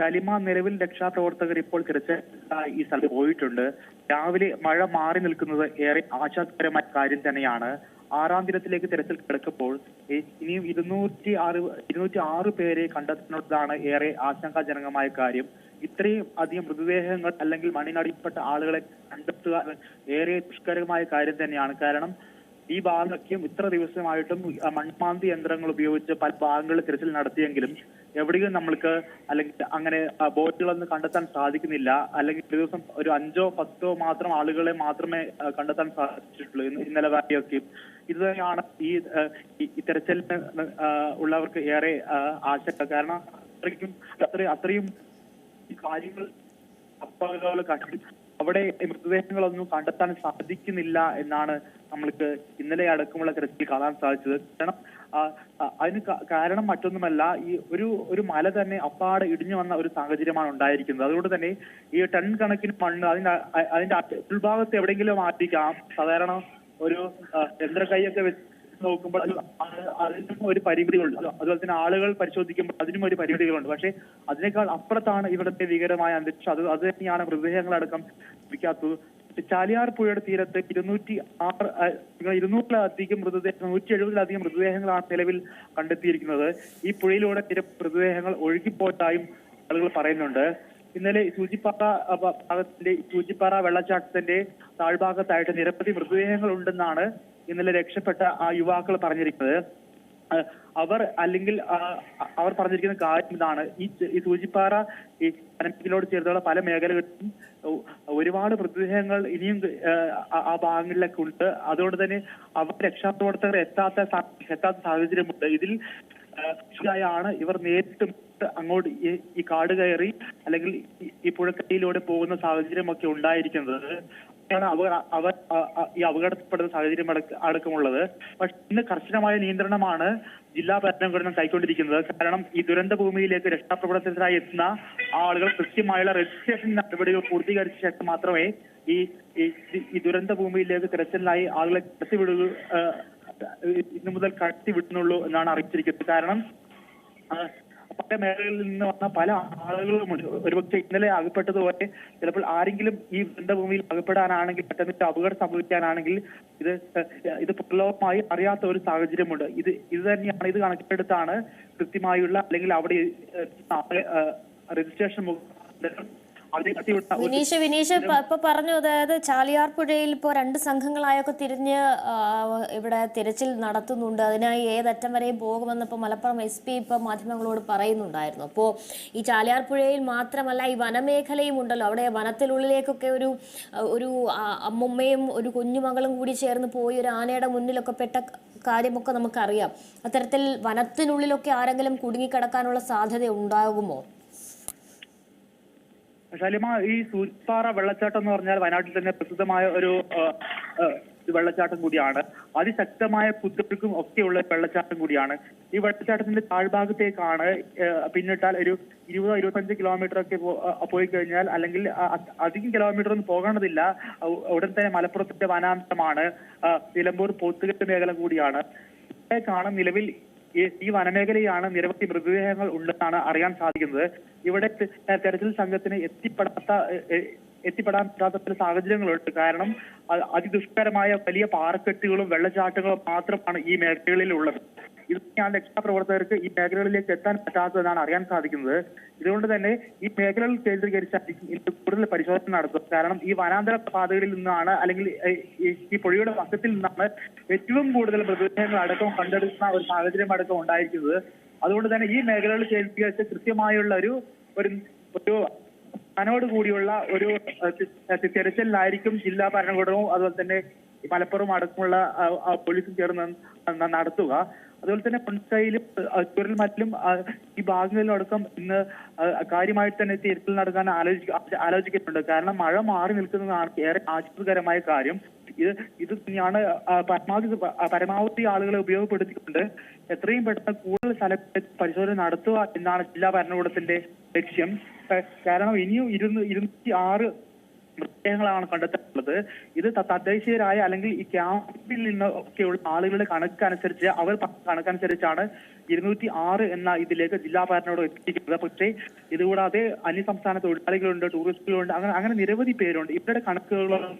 ഷാലിമ നിലവിൽ രക്ഷാപ്രവർത്തകർ ഇപ്പോൾ തിരച്ചിൽ ഈ സ്ഥലത്ത് പോയിട്ടുണ്ട്. രാവിലെ മഴ മാറി നിൽക്കുന്നത് ഏറെ ആശാദകരമായ കാര്യം തന്നെയാണ്. ആറാം ദിനത്തിലേക്ക് തിരച്ചിൽ കിടക്കുമ്പോൾ ഇനിയും ഇരുന്നൂറ്റി ആറ് ഇരുന്നൂറ്റി ആറ് പേരെ കണ്ടെത്തുന്നതാണ് ഏറെ ആശങ്കാജനകമായ കാര്യം. ഇത്രയും അധികം മൃതദേഹങ്ങൾ അല്ലെങ്കിൽ മണ്ണിനടിപ്പെട്ട ആളുകളെ കണ്ടെത്തുക ഏറെ ദുഷ്കരമായ കാര്യം തന്നെയാണ്. കാരണം ഈ ഭാഗമൊക്കെയും ഇത്ര ദിവസമായിട്ടും മൺപാന്തി യന്ത്രങ്ങൾ ഉപയോഗിച്ച് പല ഭാഗങ്ങളിൽ തിരച്ചിൽ നടത്തിയെങ്കിലും എവിടെയും നമ്മൾക്ക് അല്ലെങ്കിൽ അങ്ങനെ ബോട്ടുകളൊന്നും കണ്ടെത്താൻ സാധിക്കുന്നില്ല. അല്ലെങ്കിൽ ഒരു ദിവസം ഒരു അഞ്ചോ പത്തോ മാത്രം ആളുകളെ മാത്രമേ കണ്ടെത്താൻ സാധിച്ചിട്ടുള്ളൂ ഇന്ന് ഇന്നലെ വരെയൊക്കെ. ഇത് തന്നെയാണ് ഈ തെരച്ചിലിന് ഉള്ളവർക്ക് ഏറെ ആശങ്ക. കാരണം അത്രയ്ക്കും അത്ര അത്രയും കാര്യങ്ങൾ അപ്പകലോല കണ്ടു അവിടെ മൃതദേഹങ്ങളൊന്നും കണ്ടെത്താൻ സാധിക്കുന്നില്ല എന്നാണ് നമ്മൾക്ക് ഇന്നലെ അടക്കമുള്ള തിരച്ചിൽ കാണാൻ സാധിച്ചത്. കാരണം അതിന് കാരണം മറ്റൊന്നുമല്ല ഈ ഒരു ഒരു മല തന്നെ അപ്പാടെ ഇടിഞ്ഞു വന്ന ഒരു സാഹചര്യമാണ് ഉണ്ടായിരിക്കുന്നത്. അതുകൊണ്ട് തന്നെ ഈ ടൺ കണക്കിന് മണ്ണ് അതിന്റെ അതിന്റെ ഉൾഭാഗത്ത് എവിടെയെങ്കിലും മാറ്റിക്കാം സാധാരണ ഒരു യന്ത്രകൈയൊക്കെ യന്ത്ര കൈയൊക്കെ വെച്ച് നോക്കുമ്പോൾ അത് അത് അതിനും ഒരു പരിമിതികളുണ്ട്. അത് അതുപോലെ തന്നെ ആളുകൾ പരിശോധിക്കുമ്പോൾ അതിനും ഒരു പരിമിതികളുണ്ട്. പക്ഷേ അതിനേക്കാൾ അപ്പുറത്താണ് ഇവിടുത്തെ ഭീകരമായ അന്തരീക്ഷം. അത് അത് തന്നെയാണ് മൃതദേഹങ്ങളടക്കം ലഭിക്കാത്തത്. ചാലിയാർ പുഴയുടെ തീരത്ത് ഇരുന്നൂറ്റി ആറ് ഇരുന്നൂറിലധികം മൃതദേഹം നൂറ്റി എഴുപതിലധികം മൃതദേഹങ്ങളാണ് നിലവിൽ കണ്ടെത്തിയിരിക്കുന്നത്. ഈ പുഴയിലൂടെ ചില മൃതദേഹങ്ങൾ ഒഴുകിപ്പോയതായും ആളുകൾ പറയുന്നുണ്ട്. ഇന്നലെ സൂചിപ്പാറ ഭാഗത്തിന്റെ സൂചിപ്പാറ വെള്ളച്ചാട്ടത്തിന്റെ താഴ്ഭാഗത്തായിട്ട് നിരവധി മൃതദേഹങ്ങൾ ഉണ്ടെന്നാണ് ഇന്നലെ രക്ഷപ്പെട്ട ആ യുവാക്കൾ പറഞ്ഞിരിക്കുന്നത് അവർ അല്ലെങ്കിൽ അവർ പറഞ്ഞിരിക്കുന്ന കാര്യം ഇതാണ്. ഈ സൂചിപ്പാറ ഈ വനമേഖലയോട് ചേർന്നുള്ള പല മേഖലകളിലും ഒരുപാട് മൃതദേഹങ്ങൾ ഇനിയും ആ, ഭാഗങ്ങളിലൊക്കെ ഉണ്ട്. അതുകൊണ്ട് തന്നെ അവർ രക്ഷാപ്രവർത്തകർ എത്താത്ത എത്താത്ത സാഹചര്യമുണ്ട്. ഇതിൽ ആണ് ഇവർ നേരിട്ട് അങ്ങോട്ട് ഈ കാട് കയറി അല്ലെങ്കിൽ ഈ- പുഴക്കടിയിലൂടെ പോകുന്ന സാഹചര്യമൊക്കെ ഉണ്ടായിരിക്കുന്നത്. ആണ് അവർ അവർ ഈ അപകടപ്പെടുന്ന സാഹചര്യം അടക്ക- അടക്കമുള്ളത്. പക്ഷെ ഇന്ന് കർശനമായ നിയന്ത്രണമാണ് ജില്ലാ ഭരണകൂടം കൈക്കൊണ്ടിരിക്കുന്നത്. കാരണം ഈ ദുരന്ത ഭൂമിയിലേക്ക് രക്ഷാപ്രവർത്തനത്തിനായി എത്തുന്ന ആളുകൾ കൃത്യമായുള്ള രജിസ്ട്രേഷൻ നടപടികൾ പൂർത്തീകരിച്ച ശേഷം മാത്രമേ ഈ ഈ- ദുരന്ത ഭൂമിയിലേക്ക് തിരച്ചിലായി ആളുകളെ കടത്തിവിടുക ഇന്നു മുതൽ കടത്തിവിടുന്നുള്ളൂ എന്നാണ് അറിയിച്ചിരിക്കുന്നത്. കാരണം പല മേഖലകളിൽ നിന്ന് വന്ന പല ആളുകളുമുണ്ട് ഒരുപക്ഷെ ഇന്നലെ അകപ്പെട്ടതുപോലെ ചിലപ്പോൾ ആരെങ്കിലും ഈ ബന്ധഭൂമിയിൽ അകപ്പെടാനാണെങ്കിൽ പെട്ടെന്ന് അപകടം സംഭവിക്കാനാണെങ്കിൽ ഇത് ഇത് പ്രലോഭമായി അറിയാത്ത ഒരു സാഹചര്യമുണ്ട്. ഇത് ഇത് തന്നെയാണ് ഇത് കണക്കിലെടുത്താണ് കൃത്യമായുള്ള അല്ലെങ്കിൽ അവിടെ രജിസ്ട്രേഷൻ വിനീഷ് വിനീഷ് ഇപ്പൊ ഇപ്പൊ പറഞ്ഞു അതായത് ചാലിയാർ പുഴയിൽ ഇപ്പോൾ രണ്ട് സംഘങ്ങളായൊക്കെ തിരിഞ്ഞ് ഇവിടെ തിരച്ചിൽ നടത്തുന്നുണ്ട്. അതിനായി ഏതറ്റം വരെയും പോകുമെന്ന് ഇപ്പോൾ മലപ്പുറം എസ് പി ഇപ്പോൾ മാധ്യമങ്ങളോട് പറയുന്നുണ്ടായിരുന്നു. അപ്പോ ഈ ചാലിയാർ പുഴയിൽ മാത്രമല്ല ഈ വനമേഖലയും ഉണ്ടല്ലോ. അവിടെ വനത്തിലുള്ളിലേക്കൊക്കെ ഒരു ഒരു അമ്മുമ്മയും ഒരു കുഞ്ഞുമകളും കൂടി ചേർന്ന് പോയി ഒരു ആനയുടെ മുന്നിലൊക്കെ പെട്ട കാര്യമൊക്കെ നമുക്കറിയാം. അത്തരത്തിൽ വനത്തിനുള്ളിലൊക്കെ ആരെങ്കിലും കുടുങ്ങിക്കിടക്കാനുള്ള സാധ്യത ഉണ്ടാകുമോ? ഷലിമ ഈ സൂചിപ്പാറ വെള്ളച്ചാട്ടം എന്ന് പറഞ്ഞാൽ വയനാട്ടിൽ തന്നെ പ്രസിദ്ധമായ ഒരു വെള്ളച്ചാട്ടം കൂടിയാണ്. അതിശക്തമായ കുത്തൊഴുക്കും ഒക്കെയുള്ള വെള്ളച്ചാട്ടം കൂടിയാണ്. ഈ വെള്ളച്ചാട്ടത്തിന്റെ താഴ്ഭാഗത്തേക്കാണ് പിന്നിട്ടാൽ ഒരു ഇരുപതോ ഇരുപത്തഞ്ച് കിലോമീറ്റർ ഒക്കെ പോയി കഴിഞ്ഞാൽ അല്ലെങ്കിൽ അധികം കിലോമീറ്റർ ഒന്നും പോകേണ്ടതില്ല. ഉടൻ തന്നെ മലപ്പുറത്തിന്റെ വനാംശമാണ് നിലമ്പൂർ പോത്തുകെട്ട് മേഖല കൂടിയാണ്. കാണാൻ നിലവിൽ ഈ വനമേഖലയാണ് നിരവധി മൃതദേഹങ്ങൾ ഉണ്ടെന്നാണ് അറിയാൻ സാധിക്കുന്നത്. ഇവിടെ തെരച്ചിൽ സംഘത്തിന് എത്തിപ്പെടാത്ത എത്തിപ്പെടാൻ പറ്റാത്ത സാഹചര്യങ്ങളുണ്ട്. കാരണം അതിദുഷ്കരമായ വലിയ പാറക്കെട്ടുകളും വെള്ളച്ചാട്ടങ്ങളും മാത്രമാണ് ഈ മേഖലകളിൽ ഉള്ളത് ഇത് തന്നെയാണ് രക്ഷാപ്രവർത്തകർക്ക് ഈ മേഖലകളിലേക്ക് എത്താൻ പറ്റാത്തതെന്നാണ് അറിയാൻ സാധിക്കുന്നത്. ഇതുകൊണ്ട് തന്നെ ഈ മേഖലകൾ കേന്ദ്രീകരിച്ചായിരിക്കും കൂടുതൽ പരിശോധന നടത്തുക കാരണം ഈ വനാന്തര പാതകളിൽ നിന്നാണ് അല്ലെങ്കിൽ ഈ- പുഴയുടെ വക്കത്തിൽ നിന്നാണ് ഏറ്റവും കൂടുതൽ മൃതദേഹങ്ങൾ അടക്കം കണ്ടെടുക്കുന്ന ഒരു സാഹചര്യം അടക്കം ഉണ്ടായിരിക്കുന്നത്. അതുകൊണ്ട് തന്നെ ഈ മേഖലകൾ കേന്ദ്രീകരിച്ച് കൃത്യമായുള്ള ഒരു ഒരു ഒരു കൂടിയുള്ള ഒരു തിരച്ചിലായിരിക്കും ജില്ലാ ഭരണകൂടവും അതുപോലെ തന്നെ മലപ്പുറം അടക്കമുള്ള പോലീസും ചേർന്ന് നടത്തുക. അതുപോലെ തന്നെ പൺസായിലും ചുരൽ മറ്റിലും ഈ ഭാഗങ്ങളിലും അടക്കം ഇന്ന് കാര്യമായിട്ട് തന്നെ തിരുത്തൽ നടക്കാൻ ആലോചി ആലോചിക്കുന്നുണ്ട് കാരണം മഴ മാറി നിൽക്കുന്നതാണ് ഏറെ ആശ്ചര്യകരമായ കാര്യം. ഇത് ഇത് തന്നെയാണ് പരമാവധി പരമാവധി ആളുകളെ ഉപയോഗപ്പെടുത്തിക്കൊണ്ട് എത്രയും പെട്ടെന്ന് കൂടുതൽ സ്ഥലത്ത് പരിശോധന നടത്തുക എന്നാണ് ജില്ലാ ഭരണകൂടത്തിന്റെ ലക്ഷ്യം. കാരണം ഇനിയും ഇരുന്ന് ഇരുന്നൂറ്റി ആറ് മൃതദേഹങ്ങളാണ് കണ്ടെത്താനുള്ളത് ഇത് തദ്ദേശീയരായ അല്ലെങ്കിൽ ഈ ക്യാമ്പിൽ നിന്ന് ഒക്കെയുള്ള ആളുകളുടെ കണക്കനുസരിച്ച് അവർ കണക്കനുസരിച്ചാണ് ഇരുന്നൂറ്റി ആറ് എന്ന ഇതിലേക്ക് ജില്ലാ ഭരണകൂടം എത്തിയിരിക്കുന്നത്. പക്ഷേ ഇതുകൂടാതെ അന്യസംസ്ഥാന തൊഴിലാളികളുണ്ട് ടൂറിസ്റ്റുകളുണ്ട് അങ്ങനെ അങ്ങനെ നിരവധി പേരുണ്ട്. ഇവരുടെ കണക്കുകളൊന്നും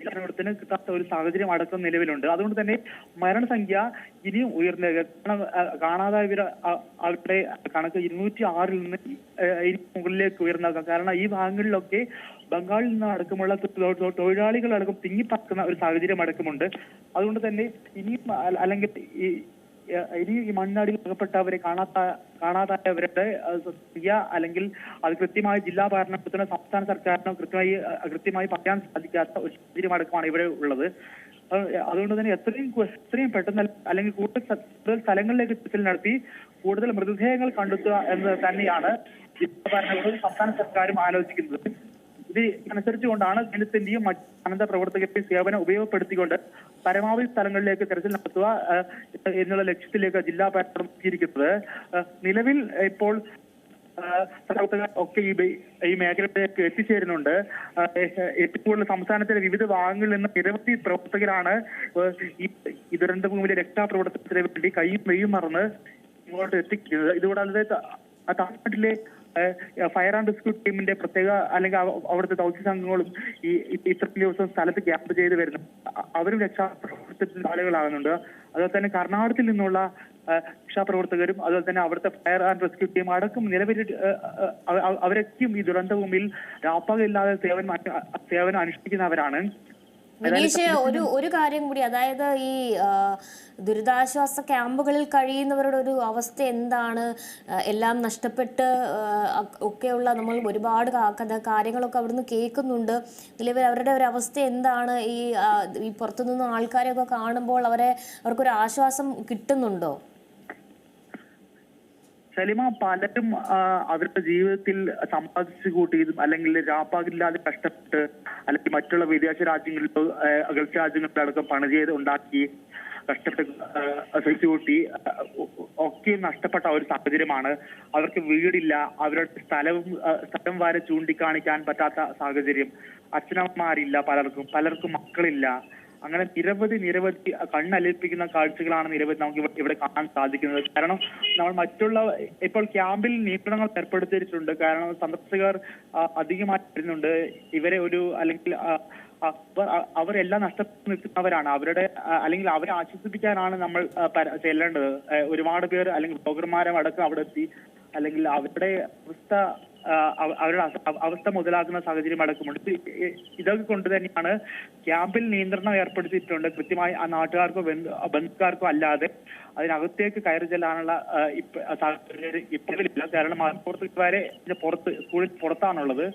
ഭരണകൂടത്തിന് കിട്ടാത്ത ഒരു സാഹചര്യം അടക്കം നിലവിലുണ്ട്. അതുകൊണ്ട് തന്നെ മരണസംഖ്യ ഇനിയും ഉയർന്ന കാണാതായവർ അവരുടെ കണക്ക് ഇരുന്നൂറ്റി ആറിൽ നിന്ന് മുകളിലേക്ക് ഉയർന്നേക്കാം കാരണം ഈ ഭാഗങ്ങളിലൊക്കെ ബംഗാളിൽ നിന്ന് അടക്കമുള്ള തൊഴിലാളികൾ അടക്കം തിങ്ങിപ്പറക്കുന്ന ഒരു സാഹചര്യം അടക്കമുണ്ട്. അതുകൊണ്ട് തന്നെ ഇനിയും അല്ലെങ്കിൽ ഇനി ഈ മണ്ണടിയിൽ അകപ്പെട്ടവരെ കാണാത്ത കാണാതായവരുടെ ക്രിയ അല്ലെങ്കിൽ അത് കൃത്യമായി ജില്ലാ ഭരണകൂടത്തിനോ സംസ്ഥാന സർക്കാരിനോ കൃത്യമായി കൃത്യമായി പറയാൻ സാധിക്കാത്ത ഒരു സാഹചര്യം അടക്കമാണ് ഇവിടെ ഉള്ളത്. അതുകൊണ്ട് തന്നെ എത്രയും എത്രയും പെട്ടെന്ന് അല്ലെങ്കിൽ കൂടുതൽ സ്ഥലങ്ങളിലേക്ക് തിരച്ചിൽ നടത്തി കൂടുതൽ മൃതദേഹങ്ങൾ കണ്ടെത്തുക എന്ന് തന്നെയാണ് ജില്ലാ ഭരണകൂടവും സംസ്ഥാന സർക്കാരും ആലോചിക്കുന്നത്. ഇത് അനുസരിച്ചുകൊണ്ടാണ് ജനത്തിന്റെയും മറ്റ് അനന്ത പ്രവർത്തകരുടെയും സേവനം ഉപയോഗപ്പെടുത്തിക്കൊണ്ട് പരമാവധി സ്ഥലങ്ങളിലേക്ക് തെരച്ചിൽ നടത്തുക എന്നുള്ള ലക്ഷ്യത്തിലേക്ക് ജില്ലാ ഭരണകൂടം എത്തിയിരിക്കുന്നത്. നിലവിൽ ഇപ്പോൾ പ്രവർത്തകർ ഒക്കെ ഈ ഈ മേഖലയിലേക്ക് എത്തിച്ചേരുന്നുണ്ട്. ഏറ്റവും കൂടുതൽ സംസ്ഥാനത്തിലെ വിവിധ ഭാഗങ്ങളിൽ നിന്ന് നിരവധി പ്രവർത്തകരാണ് ഈ ദുരന്തഭൂമിയിലെ രക്ഷാപ്രവർത്തനത്തിന് വേണ്ടി കൈയും മെയ്യും മറന്ന് ഇങ്ങോട്ട് എത്തിക്കുന്നത്. ഇതുകൂടാതെ തമിഴ്നാട്ടിലെ ഫയർ ആൻഡ് റെസ്ക്യൂ ടീമിന്റെ പ്രത്യേക അല്ലെങ്കിൽ അവ- അവിടുത്തെ ദൗത്യ സംഘങ്ങളും ഈ ഇത്രയും ദിവസം സ്ഥലത്ത് ക്യാമ്പ് ചെയ്ത് വരുന്നു. അവരും രക്ഷാപ്രവർത്തനത്തിന്റെ ആളുകളാകുന്നുണ്ട്. അതുപോലെ തന്നെ കർണാടകത്തിൽ നിന്നുള്ള രക്ഷാപ്രവർത്തകരും അതുപോലെ തന്നെ അവിടുത്തെ ഫയർ ആൻഡ് റെസ്ക്യൂ ടീം അടക്കം അവ- അവരൊക്കെയും ഈ ദുരന്തഭൂമിയിൽ രാപ്പകലില്ലാതെ സേവനം സേവനം അനുഷ്ഠിക്കുന്നവരാണ്. വിനീഷ് ഒരു ഒരു കാര്യം കൂടി അതായത് ഈ ദുരിതാശ്വാസ ക്യാമ്പുകളിൽ കഴിയുന്നവരുടെ ഒരു അവസ്ഥ എന്താണ്? എല്ലാം നഷ്ടപ്പെട്ട് ഒക്കെയുള്ള നമ്മൾ ഒരുപാട് കാര്യങ്ങളൊക്കെ അവിടുന്ന് കേൾക്കുന്നുണ്ട്. നിലവിൽ അവരുടെ ഒരു അവസ്ഥ എന്താണ്? ഈ ഈ പുറത്തുനിന്ന് ആൾക്കാരെയൊക്കെ കാണുമ്പോൾ അവരെ അവർക്കൊരു ആശ്വാസം കിട്ടുന്നുണ്ടോ? സലിമ പലരും അവരുടെ ജീവിതത്തിൽ സമ്പാദിച്ചു കൂട്ടിയതും അല്ലെങ്കിൽ രാപ്പാകില്ലാതെ കഷ്ടപ്പെട്ട് അല്ലെങ്കിൽ മറ്റുള്ള വിദേശ രാജ്യങ്ങളിൽ ഗൾഫ് രാജ്യങ്ങളിലടക്കം പണി ചെയ്ത് ഉണ്ടാക്കി കഷ്ടപ്പെട്ട് കൂട്ടി ഒക്കെ നഷ്ടപ്പെട്ട ഒരു സാഹചര്യമാണ്. അവർക്ക് വീടില്ല അവരുടെ സ്ഥലവും സ്ഥലം വരെ ചൂണ്ടിക്കാണിക്കാൻ പറ്റാത്ത സാഹചര്യം. അച്ഛനമ്മമാരില്ല പലർക്കും പലർക്കും മക്കളില്ല. അങ്ങനെ നിരവധി നിരവധി കണ്ണലിപ്പിക്കുന്ന കാഴ്ചകളാണ് നിരവധി നമുക്ക് ഇവിടെ- കാണാൻ സാധിക്കുന്നത്. കാരണം നമ്മൾ മറ്റുള്ള ഇപ്പോൾ ക്യാമ്പിൽ നിയന്ത്രണങ്ങൾ ഏർപ്പെടുത്തിയിട്ടുണ്ട്. കാരണം സന്ദർശകർ അധികമായി വരുന്നുണ്ട്. ഇവരെ ഒരു അല്ലെങ്കിൽ അവരെല്ലാം നഷ്ടപ്പെട്ടു നിൽക്കുന്നവരാണ്. അവരുടെ അല്ലെങ്കിൽ അവരെ ആശ്വസിപ്പിക്കാനാണ് നമ്മൾ ചെല്ലേണ്ടത്. ഒരുപാട് പേർ അല്ലെങ്കിൽ ബ്ലോഗർമാരും അടക്കം അവിടെ എത്തി. അല്ലെങ്കിൽ അവരുടെ അവസ്ഥ അവരുടെ അവസ്ഥ മുതലാക്കുന്ന സാഹചര്യം അടക്കമുണ്ട്. ഇതൊക്കെ കൊണ്ട് തന്നെയാണ് ക്യാമ്പിൽ നിയന്ത്രണം ഏർപ്പെടുത്തിയിട്ടുണ്ട്. കൃത്യമായി ആ നാട്ടുകാർക്കോ ബന്ധു ബന്ധുക്കാർക്കോ അല്ലാതെ അതിനകത്തേക്ക് കയറി ചെല്ലാനുള്ള ഇപ്പോഴില്ല കാരണം പുറത്തുകാരെ പുറത്ത് സ്കൂളിൽ പുറത്താണുള്ളത്.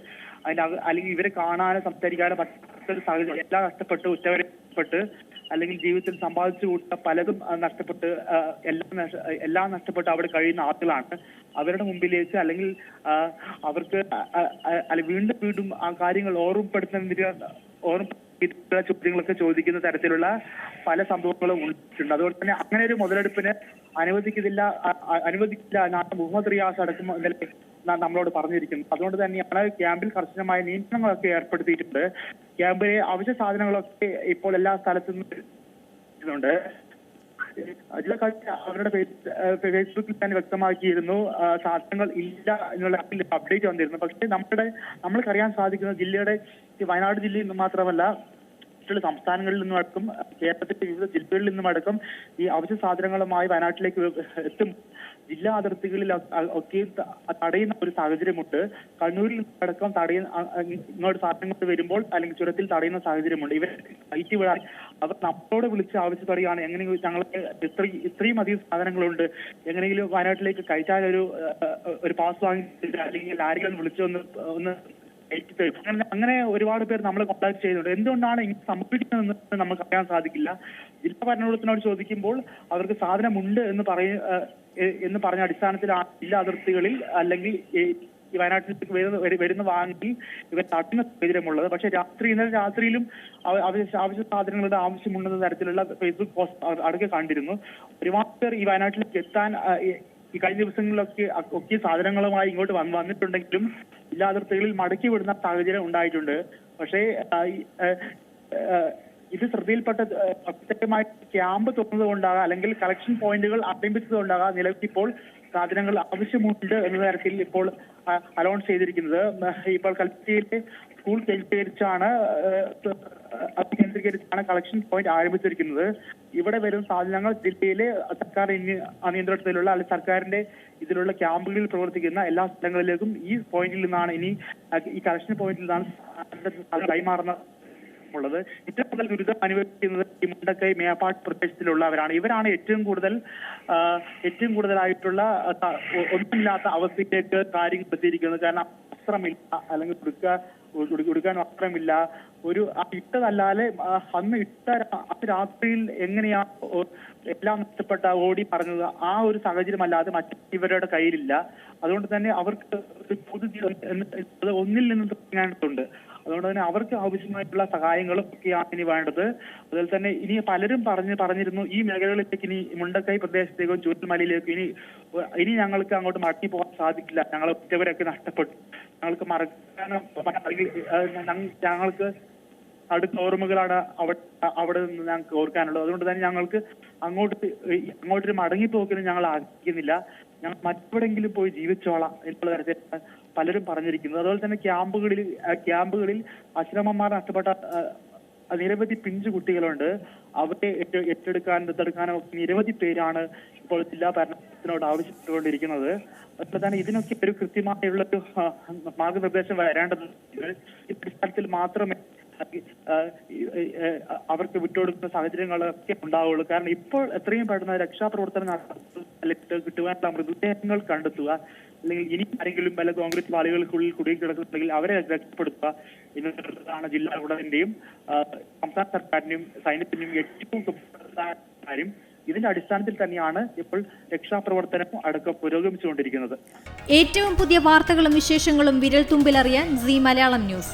അതിനകത്ത് അല്ലെങ്കിൽ ഇവരെ കാണാനോ സംസാരിക്കാനോ പറ്റാത്ത സാഹചര്യം എല്ലാം കഷ്ടപ്പെട്ട് ഉറ്റവരെ നഷ്ടപ്പെട്ട് അല്ലെങ്കിൽ ജീവിതത്തിൽ സമ്പാദിച്ചു കൂട്ട പലതും നഷ്ടപ്പെട്ട് എല്ലാം എല്ലാം നഷ്ടപ്പെട്ട് അവിടെ കഴിയുന്ന ആളുകളാണ്. അവരുടെ മുമ്പിലേക്ക് അല്ലെങ്കിൽ അവർക്ക് വീണ്ടും വീണ്ടും ആ കാര്യങ്ങൾ ഓർമ്മപ്പെടുത്തുന്ന ഓർമ്മ ചോദ്യങ്ങളൊക്കെ ചോദിക്കുന്ന തരത്തിലുള്ള പല സംഭവങ്ങളും ഉണ്ടായിട്ടുണ്ട് അതുകൊണ്ട് തന്നെ അങ്ങനെ ഒരു മുതലെടുപ്പിന് അനുവദിക്കുന്നില്ല അനുവദിക്കില്ല മുഹമ്മദ് റിയാസ് അടക്കം നമ്മളോട് പറഞ്ഞിരിക്കുന്നത് അതുകൊണ്ട് തന്നെയാണ് ക്യാമ്പിൽ കർശനമായ നിയന്ത്രണങ്ങളൊക്കെ ഏർപ്പെടുത്തിയിട്ടുണ്ട്. ക്യാമ്പിലെ അവശ്യ സാധനങ്ങളൊക്കെ ഇപ്പോൾ എല്ലാ സ്ഥലത്തും കാര്യം അവരുടെ ഫേസ്ബുക്കിൽ തന്നെ വ്യക്തമാക്കിയിരുന്നു. സാധനങ്ങൾ ഇല്ല എന്നുള്ള അപ്ഡേറ്റ് വന്നിരുന്നു. പക്ഷേ നമ്മുടെ നമ്മൾക്കറിയാൻ സാധിക്കുന്നത് ജില്ലയുടെ വയനാട് ജില്ലയിൽ നിന്ന് മാത്രമല്ല മറ്റുള്ള സംസ്ഥാനങ്ങളിൽ നിന്നും അടക്കം കേരളത്തിന്റെ വിവിധ ജില്ലകളിൽ നിന്നും അടക്കം ഈ അവശ്യ സാധനങ്ങളുമായി വയനാട്ടിലേക്ക് എത്തും. ജില്ലാ അതിർത്തികളിൽ ഒക്കെ തടയുന്ന ഒരു സാഹചര്യമുണ്ട്. കണ്ണൂരിൽ അടക്കം തടയുന്ന ഇങ്ങോട്ട് സാധനങ്ങൾ വരുമ്പോൾ അല്ലെങ്കിൽ ചുരത്തിൽ തടയുന്ന സാഹചര്യമുണ്ട്. ഇവർ കയറ്റി വിടാൻ അവർ നമ്മളോട് വിളിച്ച് ആവശ്യം പറയുകയാണ് എങ്ങനെയെങ്കിലും ഞങ്ങൾക്ക് ഇത്ര ഇത്രയും അധികം സാധനങ്ങളുണ്ട്. എങ്ങനെയെങ്കിലും വയനാട്ടിലേക്ക് കയറ്റാൻ ഒരു ഒരു പാസ് വാങ്ങി അല്ലെങ്കിൽ ആരെങ്കിലും വിളിച്ചൊന്ന് ഒന്ന്. അങ്ങനെ അങ്ങനെ ഒരുപാട് പേർ നമ്മളെ കോൺടാക്ട് ചെയ്യുന്നുണ്ട്. എന്തുകൊണ്ടാണ് ഇങ്ങനെ സംഭവിക്കുന്നതെന്ന് നമുക്ക് അറിയാൻ സാധിക്കില്ല. ജില്ലാ ഭരണകൂടത്തിനോട് ചോദിക്കുമ്പോൾ അവർക്ക് സാധനമുണ്ട് എന്ന് പറയ എന്ന് പറഞ്ഞ അടിസ്ഥാനത്തിലാണ് ജില്ലാ അതിർത്തികളിൽ അല്ലെങ്കിൽ ഈ വയനാട്ടിലേക്ക് വരുന്ന വരുന്ന വാങ്ങി ഇവർ തട്ടുന്ന സാഹചര്യമുള്ളത്. പക്ഷെ രാത്രി ഇന്നലെ രാത്രിയിലും ആവശ്യ സാധനങ്ങളുടെ ആവശ്യമുണ്ടെന്ന തരത്തിലുള്ള ഫേസ്ബുക്ക് പോസ്റ്റ് അടുക്കെ കണ്ടിരുന്നു. ഒരുപാട് പേർ ഈ വയനാട്ടിലേക്ക് എത്താൻ ഈ- കഴിഞ്ഞ ദിവസങ്ങളിലൊക്കെ ഒക്കെ സാധനങ്ങളുമായി ഇങ്ങോട്ട് വന്ന് വന്നിട്ടുണ്ടെങ്കിലും ജില്ലാ അതിർത്തികളിൽ മടക്കി വിടുന്ന സാഹചര്യം ഉണ്ടായിട്ടുണ്ട്. പക്ഷേ ഇത് ശ്രദ്ധയിൽപ്പെട്ട പ്രത്യേകമായി ക്യാമ്പ് തുറന്നത് കൊണ്ടാകാം അല്ലെങ്കിൽ കളക്ഷൻ പോയിന്റുകൾ ആരംഭിച്ചത് കൊണ്ടാകാം നിലവിൽ ഇപ്പോൾ സാധനങ്ങൾ ആവശ്യമുണ്ട് എന്ന തരത്തിൽ ഇപ്പോൾ അലൗൺസ് ചെയ്തിരിക്കുന്നത്. ഇപ്പോൾ കൽപ്പറ്റയിലെ സ്കൂൾ കേന്ദ്രീകരിച്ചാണ് കേന്ദ്രീകരിച്ചാണ് കളക്ഷൻ പോയിന്റ് ആരംഭിച്ചിരിക്കുന്നത്. ഇവിടെ വരുന്ന സാധനങ്ങൾ ജില്ലയിലെ സർക്കാർ നിയന്ത്രണത്തിലുള്ള അല്ലെങ്കിൽ സർക്കാരിന്റെ ഇതിലുള്ള ക്യാമ്പുകളിൽ പ്രവർത്തിക്കുന്ന എല്ലാ സ്ഥലങ്ങളിലേക്കും ഈ പോയിന്റിൽ നിന്നാണ് ഇനി ഈ കളക്ഷൻ പോയിന്റിൽ നിന്നാണ് കൈമാറുന്ന ഉള്ളത്. ഏറ്റവും കൂടുതൽ ദുരിതം അനുഭവിക്കുന്നത് ഈ മുണ്ടക്കൈ മേപ്പാട് പ്രദേശത്തിലുള്ളവരാണ്. ഇവരാണ് ഏറ്റവും കൂടുതൽ ഏറ്റവും കൂടുതലായിട്ടുള്ള ഒന്നുമില്ലാത്ത അവസ്ഥയിലേക്ക് കാര്യങ്ങൾ എത്തിയിരിക്കുന്നത്. കാരണം വസ്ത്രമില്ല അല്ലെങ്കിൽ ഉടുക്ക ഉടുക്കാൻ വസ്ത്രമില്ല. ഒരു ആ ഇട്ടതല്ലാതെ അന്ന് ഇട്ട രാത്രിയിൽ എങ്ങനെയാ എല്ലാം നഷ്ടപ്പെട്ട ഓടി പറഞ്ഞത് ആ ഒരു സാഹചര്യമല്ലാതെ മറ്റു ഇവരുടെ കയ്യിലില്ല. അതുകൊണ്ട് തന്നെ അവർക്ക് അത് ഒന്നിൽ നിന്ന് തുടങ്ങേണ്ടതുണ്ട് അതുകൊണ്ട് തന്നെ അവർക്ക് ആവശ്യമായിട്ടുള്ള സഹായങ്ങളും ഒക്കെയാണ് ഇനി വേണ്ടത്. അതുപോലെ തന്നെ ഇനി പലരും പറഞ്ഞ് പറഞ്ഞിരുന്നു ഈ മേഖലകളിലേക്ക് ഇനി മുണ്ടക്കൈ പ്രദേശത്തേക്കോ ചൂരൽമലയിലേക്കോ ഇനി ഇനി ഞങ്ങൾക്ക് അങ്ങോട്ട് മടങ്ങി പോകാൻ സാധിക്കില്ല. ഞങ്ങൾ ഒറ്റവരൊക്കെ നഷ്ടപ്പെട്ടു. ഞങ്ങൾക്ക് മറക്കാനോ ഞങ്ങൾക്ക് അടുത്ത ഓർമ്മകളാണ് അവിടെ അവിടെ നിന്ന് ഞങ്ങൾക്ക് ഓർക്കാനുള്ളത്. അതുകൊണ്ട് തന്നെ ഞങ്ങൾക്ക് അങ്ങോട്ട് അങ്ങോട്ടൊരു മടങ്ങിപ്പോക്കിന് ഞങ്ങൾ ആഗ്രഹിക്കുന്നില്ല. ഞങ്ങൾ മറ്റെവിടെങ്കിലും പോയി ജീവിച്ചോളാം എന്നുള്ള തരത്തിൽ പലരും പറഞ്ഞിരിക്കുന്നത്. അതുപോലെ തന്നെ ക്യാമ്പുകളിൽ ക്യാമ്പുകളിൽ അശ്രമന്മാർ നഷ്ടപ്പെട്ട നിരവധി പിഞ്ചു കുട്ടികളുണ്ട്. അവരെ ഏറ്റെടുക്കാൻ ദത്തെടുക്കാനും നിരവധി പേരാണ് ഇപ്പോൾ ജില്ലാ ഭരണത്തിനോട് ആവശ്യപ്പെട്ടുകൊണ്ടിരിക്കുന്നത്. അതുപോലെ തന്നെ ഇതിനൊക്കെ ഒരു കൃത്യമായുള്ള ഒരു മാർഗനിർദ്ദേശം വരേണ്ടത് ഈ സ്ഥലത്തിൽ മാത്രമേ അവർക്ക് വിട്ടുകൊടുക്കുന്ന സാഹചര്യങ്ങളൊക്കെ ഉണ്ടാവുള്ളൂ. കാരണം ഇപ്പോൾ എത്രയും പെട്ടെന്ന് രക്ഷാപ്രവർത്തനം നടത്തുക കിട്ടുവാനുള്ള മൃതദേഹങ്ങൾ കണ്ടെത്തുക അല്ലെങ്കിൽ ഇനി ആരെങ്കിലും വല്ല കോൺഗ്രസ് വാളികൾക്കുള്ളിൽ കുടുങ്ങിക്കിടക്കുന്നുണ്ടെങ്കിൽ അവരെ രക്ഷപ്പെടുത്തുക എന്നതാണ് ജില്ലാ ഉടനെയും സംസ്ഥാന സർക്കാരിനും സൈന്യത്തിനും ഏറ്റവും കാര്യം. ഇതിന്റെ അടിസ്ഥാനത്തിൽ തന്നെയാണ് ഇപ്പോൾ രക്ഷാപ്രവർത്തനം അടക്കം പുരോഗമിച്ചുകൊണ്ടിരിക്കുന്നത്. ഏറ്റവും പുതിയ വാർത്തകളും വിശേഷങ്ങളും വിരൽ തുമ്പിലറിയാൻ സി മലയാളം ന്യൂസ്.